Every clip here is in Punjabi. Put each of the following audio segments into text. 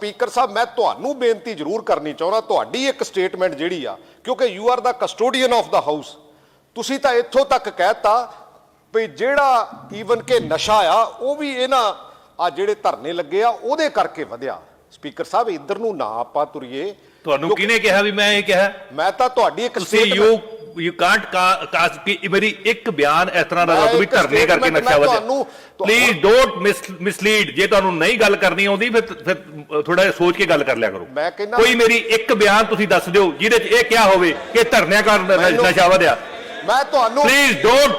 ਸਪੀਕਰ ਸਾਹਿਬ ਮੈਂ ਤੁਹਾਨੂੰ ਬੇਨਤੀ ਜ਼ਰੂਰ ਕਰਨੀ ਚਾਹੁੰਦਾ ਤੁਹਾਡੀ ਇੱਕ ਸਟੇਟਮੈਂਟ ਜਿਹੜੀ ਆ ਕਿਉਂਕਿ you are the custodian of the house ਤੁਸੀਂ ਤਾਂ ਇੱਥੋਂ ਤੱਕ ਕਹਿਤਾ ਵੀ ਜਿਹੜਾ ਈਵਨ ਕਿ ਨਸ਼ਾ ਆ ਉਹ ਵੀ ਇਹਨਾਂ ਆ ਜਿਹੜੇ ਧਰਨੇ ਲੱਗੇ ਆ ਉਹਦੇ ਕਰਕੇ ਵਧਿਆ। ਸਪੀਕਰ ਸਾਹਿਬ ਇੱਧਰ ਨੂੰ ਨਾ ਆਪਾਂ ਤੁਰੀਏ। ਤੁਹਾਨੂੰ ਕਿਹਨੇ ਕਿਹਾ ਵੀ ਮੈਂ ਇਹ ਕਿਹਾ? ਮੈਂ ਤਾਂ ਤੁਹਾਡੀ ਇੱਕ ਤੁਸੀਂ ਯੂ ਯੂ ਕਾਂਟ ਕਾਸ ਕਿ ਮੇਰੀ ਇੱਕ ਬਿਆਨ ਇਸ ਤਰ੍ਹਾਂ ਦਾ ਮੈਂ ਦੋ ਵੀ ਇੱਕ ਧਰਨੇ ਕਰਕੇ ਵਧਿਆ। ਤੁਹਾਨੂੰ- ਪਲੀਜ਼ ਡੋਨਟ ਮਿਸਲੀਡ ਜੇ ਤੁਹਾਨੂੰ ਨਹੀਂ ਗੱਲ ਕਰਨੀ ਆਉਂਦੀ ਫਿਰ ਫਿਰ ਥੋੜਾ ਜਿਹਾ ਸੋਚ ਕੇ ਗੱਲ ਕਰ ਲਿਆ ਕਰੋ। ਕੋਈ ਮੇਰੀ ਇੱਕ ਬਿਆਨ ਤੁਸੀਂ ਦੱਸ ਦਿਓ ਜਿਹਦੇ 'ਚ ਇਹ ਕਿਹਾ ਹੋਵੇ ਕਿ ਧਰਨਿਆਂ ਕਾਰਨ ਨਸ਼ਾ ਵਧਿਆ। ਮੈਂ ਤੁਹਾਨੂੰ ਪਲੀਜ਼ ਡੋਨਟ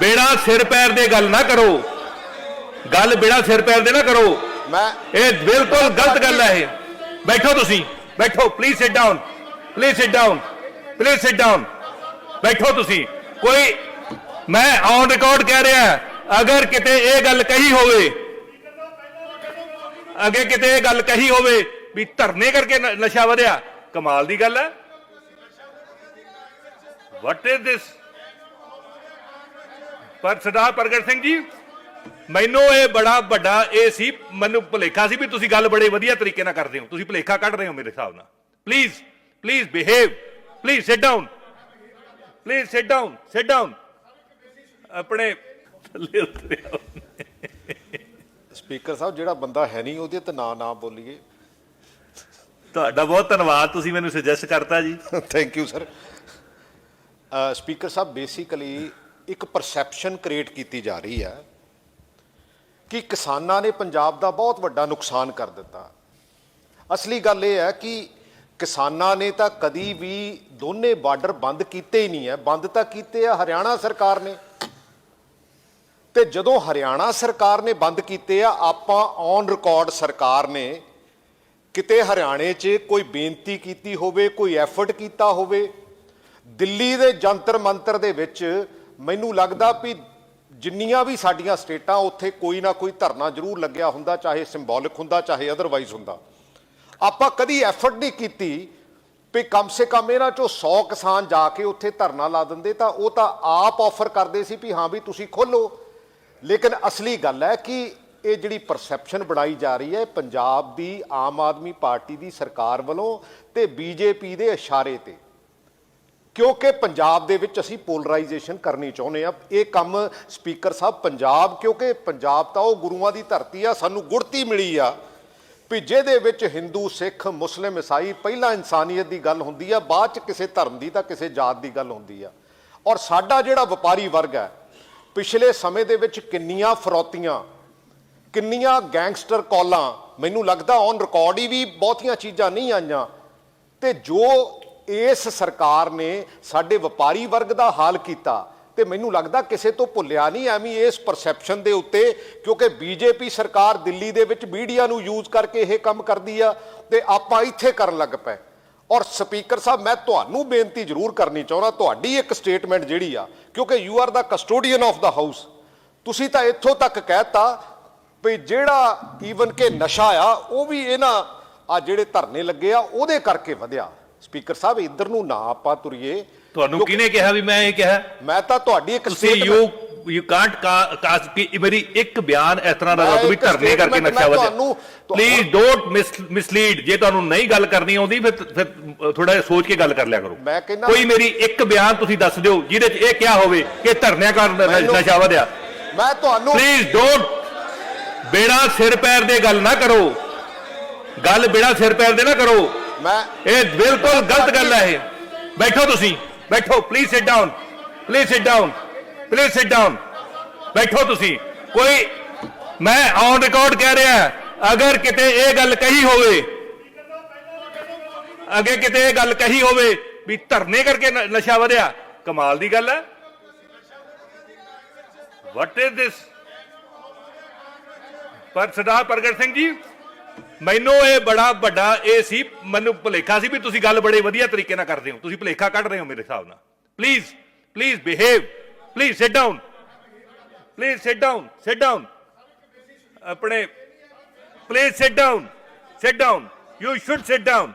ਬੇੜਾ ਸਿਰ ਪੈਰ ਦੇ ਗੱਲ ਨਾ ਕਰੋ। ਗੱਲ ਬੇੜਾ ਸਿਰ ਪੈਰ ਦੇ ਨਾ ਕਰੋ। ਮੈਂ ਇਹ ਬਿਲਕੁਲ ਗਲਤ ਗੱਲ ਹੈ ਇਹ। ਬੈਠੋ ਤੁਸੀਂ। ਬੈਠੋ। Please sit down please sit down please sit down ਬੈਠੋ ਤੁਸੀਂ। ਕੋਈ, ਮੈਂ ਔਨ ਰਿਕਾਰਡ ਕਹਿ ਰਿਹਾ, ਅਗਰ ਕਿਤੇ ਇਹ ਗੱਲ ਕਹੀ ਹੋਵੇ ਅੱਗੇ ਕਿਤੇ ਇਹ ਗੱਲ ਕਹੀ ਹੋਵੇ ਵੀ ਧਰਨੇ ਕਰਕੇ ਨਸ਼ਾ ਵਧਿਆ, ਕਮਾਲ ਦੀ ਗੱਲ ਹੈ। ਵਾਟ ਇਜ਼ ਦਿਸ ਪਰ ਸਰਦਾਰ ਪ੍ਰਗਟ ਸਿੰਘ ਜੀ, ਮੈਨੂੰ ਇਹ ਬੜਾ ਵੱਡਾ ਇਹ ਸੀ, ਮੈਨੂੰ ਭੁਲੇਖਾ ਸੀ ਵੀ ਤੁਸੀਂ ਗੱਲ ਬੜੇ ਵਧੀਆ ਤਰੀਕੇ ਨਾਲ ਕਰਦੇ ਹੋ। ਤੁਸੀਂ ਭੁਲੇਖਾ ਕੱਢ ਰਹੇ ਹੋ ਮੇਰੇ ਹਿਸਾਬ ਨਾਲ। Please please behave please sit down please sit down sit down ਆਪਣੇ ਥੱਲੇ ਉਤਰਿਆ ਸਪੀਕਰ ਸਾਹਿਬ ਜਿਹੜਾ ਬੰਦਾ ਹੈ ਨਹੀਂ ਉਹਦੇ ਤੇ ਨਾ ਨਾ ਬੋਲੀਏ। ਤੁਹਾਡਾ ਬਹੁਤ ਧੰਨਵਾਦ ਤੁਸੀਂ ਮੈਨੂੰ ਸੁਜੈਸਟ ਕਰਤਾ ਜੀ। ਥੈਂਕ ਯੂ ਸਰ ਸਪੀਕਰ ਸਾਹਿਬ ਬੇਸਿਕਲੀ ਇੱਕ ਪਰਸੈਪਸ਼ਨ ਕ੍ਰੀਏਟ ਕੀਤੀ ਜਾ ਰਹੀ ਹੈ ਕਿ ਕਿਸਾਨਾਂ ਨੇ ਪੰਜਾਬ ਦਾ ਬਹੁਤ ਵੱਡਾ ਨੁਕਸਾਨ ਕਰ ਦਿੱਤਾ। ਅਸਲੀ ਗੱਲ ਇਹ ਹੈ ਕਿ ਕਿਸਾਨਾਂ ਨੇ ਤਾਂ ਕਦੀ ਵੀ ਦੋਨੇ ਬਾਰਡਰ ਬੰਦ ਕੀਤੇ ਹੀ ਨਹੀਂ ਹੈ। ਬੰਦ ਤਾਂ ਕੀਤੇ ਆ, ਹਰਿਆਣਾ ਸਰਕਾਰ ਨੇ। ਤੇ ਜਦੋਂ ਹਰਿਆਣਾ ਸਰਕਾਰ ਨੇ ਬੰਦ ਕੀਤੇ ਆ, ਆਪਾਂ ਔਨ ਰਿਕਾਰਡ ਸਰਕਾਰ ਨੇ ਕਿਤੇ ਹਰਿਆਣੇ 'ਚ ਕੋਈ ਬੇਨਤੀ ਕੀਤੀ ਹੋਵੇ, ਕੋਈ ਐਫਰਟ ਕੀਤਾ ਹੋਵੇ, ਦਿੱਲੀ ਦੇ ਜੰਤਰ ਮੰਤਰ ਦੇ ਵਿੱਚ ਮੈਨੂੰ ਲੱਗਦਾ ਵੀ ਜਿੰਨੀਆਂ ਵੀ ਸਾਡੀਆਂ ਸਟੇਟਾਂ, ਉੱਥੇ ਕੋਈ ਨਾ ਕੋਈ ਧਰਨਾ ਜ਼ਰੂਰ ਲੱਗਿਆ ਹੁੰਦਾ, ਚਾਹੇ ਸਿੰਬੋਲਿਕ ਹੁੰਦਾ, ਚਾਹੇ ਅਦਰਵਾਈਜ਼ ਹੁੰਦਾ। ਆਪਾਂ ਕਦੀ ਐਫਰਟ ਨਹੀਂ ਕੀਤੀ ਵੀ ਕਮ ਸੇ ਕਮ ਇਹਨਾਂ ਚੋਂ 100 ਕਿਸਾਨ ਜਾ ਕੇ ਉੱਥੇ ਧਰਨਾ ਲਾ ਦਿੰਦੇ ਤਾਂ ਉਹ ਤਾਂ ਆਪ ਆਫਰ ਕਰਦੇ ਸੀ ਵੀ ਹਾਂ ਵੀ ਤੁਸੀਂ ਖੋਲੋ ਲੇਕਿਨ ਅਸਲੀ ਗੱਲ ਹੈ ਕਿ ਇਹ ਜਿਹੜੀ ਪਰਸੈਪਸ਼ਨ ਬਣਾਈ ਜਾ ਰਹੀ ਹੈ, ਪੰਜਾਬ ਦੀ ਆਮ ਆਦਮੀ ਪਾਰਟੀ ਦੀ ਸਰਕਾਰ ਵੱਲੋਂ ਤੇ ਬੀਜੇਪੀ ਦੇ ਇਸ਼ਾਰੇ ਤੇ। ਕਿਉਂਕਿ ਪੰਜਾਬ ਦੇ ਵਿੱਚ ਅਸੀਂ ਪੋਲਰਾਈਜੇਸ਼ਨ ਕਰਨੀ ਚਾਹੁੰਦੇ ਆ ਇਹ ਕੰਮ ਸਪੀਕਰ ਸਾਹਿਬ ਪੰਜਾਬ, ਕਿਉਂਕਿ ਪੰਜਾਬ ਤਾਂ ਉਹ ਗੁਰੂਆਂ ਦੀ ਧਰਤੀ ਆ, ਸਾਨੂੰ ਗੁੜਤੀ ਮਿਲੀ ਆ। ਵੀ ਜਿਹਦੇ ਵਿੱਚ ਹਿੰਦੂ, ਸਿੱਖ, ਮੁਸਲਿਮ, ਈਸਾਈ ਪਹਿਲਾਂ ਇਨਸਾਨੀਅਤ ਦੀ ਗੱਲ ਹੁੰਦੀ ਆ, ਬਾਅਦ ਚ ਕਿਸੇ ਧਰਮ ਦੀ ਤਾਂ ਕਿਸੇ ਜਾਤ ਦੀ ਗੱਲ ਹੁੰਦੀ ਆ। ਔਰ ਸਾਡਾ ਜਿਹੜਾ ਵਪਾਰੀ ਵਰਗ ਹੈ, ਪਿਛਲੇ ਸਮੇਂ ਦੇ ਵਿੱਚ ਕਿੰਨੀਆਂ ਫਰੋਤੀਆਂ, ਕਿੰਨੀਆਂ ਗੈਂਗਸਟਰ ਕਾਲਾਂ, ਮੈਨੂੰ ਲੱਗਦਾ ਔਨ ਰਿਕਾਰਡ ਹੀ ਵੀ ਬਹੁਤੀਆਂ ਚੀਜ਼ਾਂ ਨਹੀਂ ਆਈਆਂ। ਤੇ ਜੋ ਇਸ ਸਰਕਾਰ ਨੇ ਸਾਡੇ ਵਪਾਰੀ ਵਰਗ ਦਾ ਹਾਲ ਕੀਤਾ ਤੇ ਮੈਨੂੰ ਲੱਗਦਾ ਕਿਸੇ ਤੋਂ ਭੁੱਲਿਆ ਨਹੀਂ ਐਵੇਂ ਇਸ ਪਰਸੈਪਸ਼ਨ ਦੇ ਉੱਤੇ, ਕਿਉਂਕਿ ਬੀਜੇਪੀ ਸਰਕਾਰ ਦਿੱਲੀ ਦੇ ਵਿੱਚ ਮੀਡੀਆ ਨੂੰ ਯੂਜ਼ ਕਰਕੇ ਇਹ ਕੰਮ ਕਰਦੀ ਆ ਤੇ ਆਪਾਂ ਇੱਥੇ ਕਰਨ ਲੱਗ ਪਏ। ਔਰ ਸਪੀਕਰ ਸਾਹਿਬ, ਮੈਂ ਤੁਹਾਨੂੰ ਬੇਨਤੀ ਜ਼ਰੂਰ ਕਰਨੀ ਚਾਹੁੰਦਾ, ਤੁਹਾਡੀ ਇੱਕ ਸਟੇਟਮੈਂਟ ਜਿਹੜੀ ਆ, ਕਿਉਂਕਿ you are the custodian of the house ਤੁਸੀਂ ਤਾਂ ਇੱਥੋਂ ਤੱਕ ਕਹਿਤਾ ਵੀ ਜਿਹੜਾ ਈਵਨ ਕਿ ਨਸ਼ਾ ਆ, ਉਹ ਵੀ ਇਹਨਾਂ ਆ ਜਿਹੜੇ ਧਰਨੇ ਲੱਗੇ ਆ, ਉਹਦੇ ਕਰਕੇ ਵਧਿਆ। ਸਪੀਕਰ ਸਾਹਿਬ, ਇੱਧਰ ਨੂੰ ਨਾ ਆਪਾਂ ਤੁਰੀਏ। ਤੁਹਾਨੂੰ ਕਿਹਨੇ ਕਿਹਾ ਵੀ ਮੈਂ ਇਹ ਕਿਹਾ? ਮੈਂ ਤਾਂ ਤੁਹਾਡੀ ਇੱਕ ਤੁਸੀਂ ਯੂ ਯੂ ਕਾਂਟ ਕਾਸ ਕਿ ਮੇਰੀ ਇੱਕ ਬਿਆਨ ਇਸ ਤਰ੍ਹਾਂ ਦਾ ਮੈਂ ਦੋ ਵੀ ਇੱਕ ਧਰਨੇ ਕਰਕੇ ਮੈਂ ਵਧਿਆ ਪਲੀਜ਼ ਡੋਨਟ ਮਿਸਲੀਡ ਜੇ ਤੁਹਾਨੂੰ ਨਹੀਂ ਗੱਲ ਕਰਨੀ ਆਉਂਦੀ ਫਿਰ ਫਿਰ ਥੋੜਾ ਜਿਹਾ ਸੋਚ ਕੇ ਗੱਲ ਕਰ ਲਿਆ ਕਰੋ। ਕੋਈ ਮੇਰੀ ਇੱਕ ਬਿਆਨ ਤੁਸੀਂ ਦੱਸ ਦਿਓ ਜਿਹਦੇ 'ਚ ਇਹ ਕਿਹਾ ਹੋਵੇ ਕਿ ਧਰਨਿਆਂ ਕਾਰਨ ਮੈਨੂੰ- ਨਸ਼ਾ ਵਧਿਆ। ਮੈਂ ਤੁਹਾਨੂੰ ਪਲੀਜ਼ ਡੋਨਟ ਬੇੜਾ ਸਿਰ ਪੈਰ ਦੇ ਗੱਲ ਨਾ ਕਰੋ। ਗੱਲ ਬੇੜਾ ਸਿਰ ਪੈਰ ਦੇ ਨਾ ਕਰੋ। ਮੈਂ ਇਹ ਬਿਲਕੁਲ ਗਲਤ ਗੱਲ ਹੈ ਇਹ। ਬੈਠੋ ਤੁਸੀਂ। ਬੈਠੋ please sit down please sit down please sit down ਬੈਠੋ ਤੁਸੀਂ। ਕੋਈ, ਮੈਂ ਔਨ ਰਿਕਾਰਡ ਕਹਿ ਰਿਹਾ, ਅਗਰ ਕਿਤੇ ਇਹ ਗੱਲ ਕਹੀ ਹੋਵੇ, ਅੱਗੇ ਕਿਤੇ ਇਹ ਗੱਲ ਕਹੀ ਹੋਵੇ ਵੀ ਧਰਨੇ ਕਰਕੇ ਨਸ਼ਾ ਵਧਿਆ, ਕਮਾਲ ਦੀ ਗੱਲ ਹੈ। ਵਾਟ ਇਜ਼ ਦਿਸ ਪਰ ਸਰਦਾਰ ਪ੍ਰਗਟ ਸਿੰਘ ਜੀ ਮੈਨੂੰ ਇਹ ਬੜਾ ਵੱਡਾ ਇਹ ਸੀ, ਮੈਨੂੰ ਭੁਲੇਖਾ ਸੀ ਵੀ ਤੁਸੀਂ ਗੱਲ ਬੜੇ ਵਧੀਆ ਤਰੀਕੇ ਨਾਲ ਕਰਦੇ ਹੋ। ਤੁਸੀਂ ਭੁਲੇਖਾ ਕੱਢ ਰਹੇ ਹੋ ਮੇਰੇ ਹਿਸਾਬ ਨਾਲ। Please please behave please sit down please sit down sit down ਆਪਣੇ please sit down sit down you should sit down